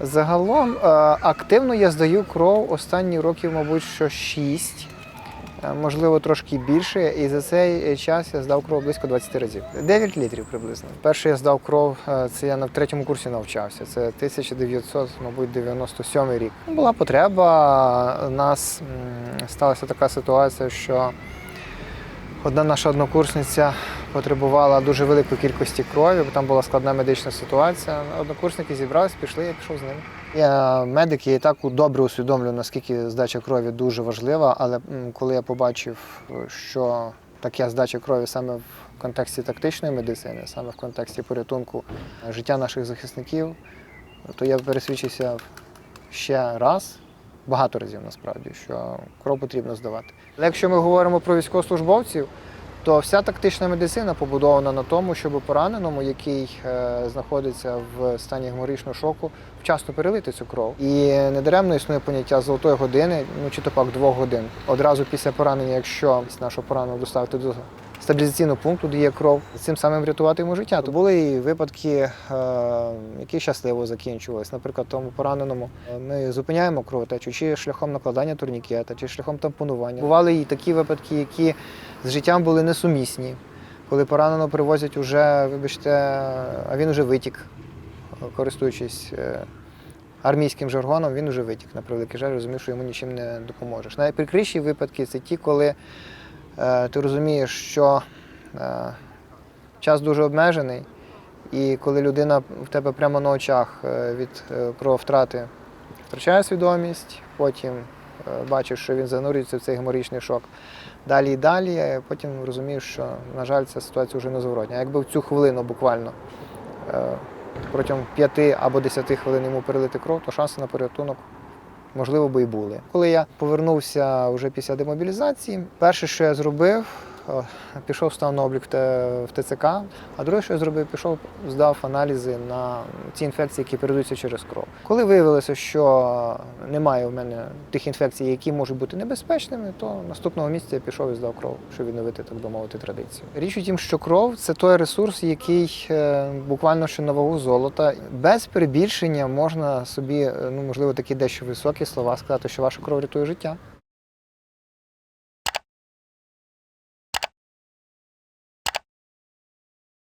Загалом е, активно я здаю кров останні років, мабуть, що 6, можливо, трошки більше. І за цей час я здав кров близько 20 разів. 9 літрів приблизно. Перше я здав кров, е, це я на третьому курсі навчався. Це 1900, мабуть, 97 рік. Була потреба. У нас сталася така ситуація, що одна наша однокурсниця потребувала дуже великої кількості крові, бо там була складна медична ситуація. Однокурсники зібралися, пішли, я пішов з ними. Я медик, я і так добре усвідомлюю, наскільки здача крові дуже важлива, але коли я побачив, що таке здача крові саме в контексті тактичної медицини, саме в контексті порятунку життя наших захисників, то я пересвідчився ще раз, багато разів насправді, що кров потрібно здавати. Але якщо ми говоримо про військовослужбовців, то вся тактична медицина побудована на тому, щоб пораненому, який е, знаходиться в стані геморичного шоку, вчасно перелити цю кров. І недаремно існує поняття золотої години, ну чи то пак двох годин. Одразу після поранення, якщо нашого пораненого доставити до стабілізаційного пункту, де є кров, цим самим врятувати йому життя. То були і випадки, е, які щасливо закінчувалися. Наприклад, тому пораненому е, ми зупиняємо кровотечу чи шляхом накладання турнікета, чи шляхом тампонування. Бували і такі випадки, які з життям були несумісні. Коли поранено привозять уже, вибачте, а він вже витік, користуючись е, армійським жаргоном, він вже витік. На превеликий жаль, розумів, що йому нічим не допоможеш. Найприкріші випадки це ті, коли ти розумієш, що е, час дуже обмежений, і коли людина в тебе прямо на очах е, від е, крововтрати втрачає свідомість, потім е, бачиш, що він занурюється в цей геморічний шок. Далі і далі, потім розумієш, що, на жаль, ця ситуація вже незворотня. А Якби в цю хвилину буквально е, протягом 5 або 10 хвилин йому перелити кров, то шанси на порятунок можливо би і були. Коли я повернувся вже після демобілізації, перше, що я зробив, пішов став на облік в ТЦК, а друге, що я зробив, пішов, здав аналізи на ті інфекції, які передаються через кров. Коли виявилося, що немає в мене тих інфекцій, які можуть бути небезпечними, то наступного місяця я пішов і здав кров, щоб відновити, так би мовити, традицію. Річ у тім, що кров це той ресурс, який е, буквально що на вагу золота. Без перебільшення можна собі, е, ну можливо, такі дещо високі слова сказати, що ваша кров рятує життя.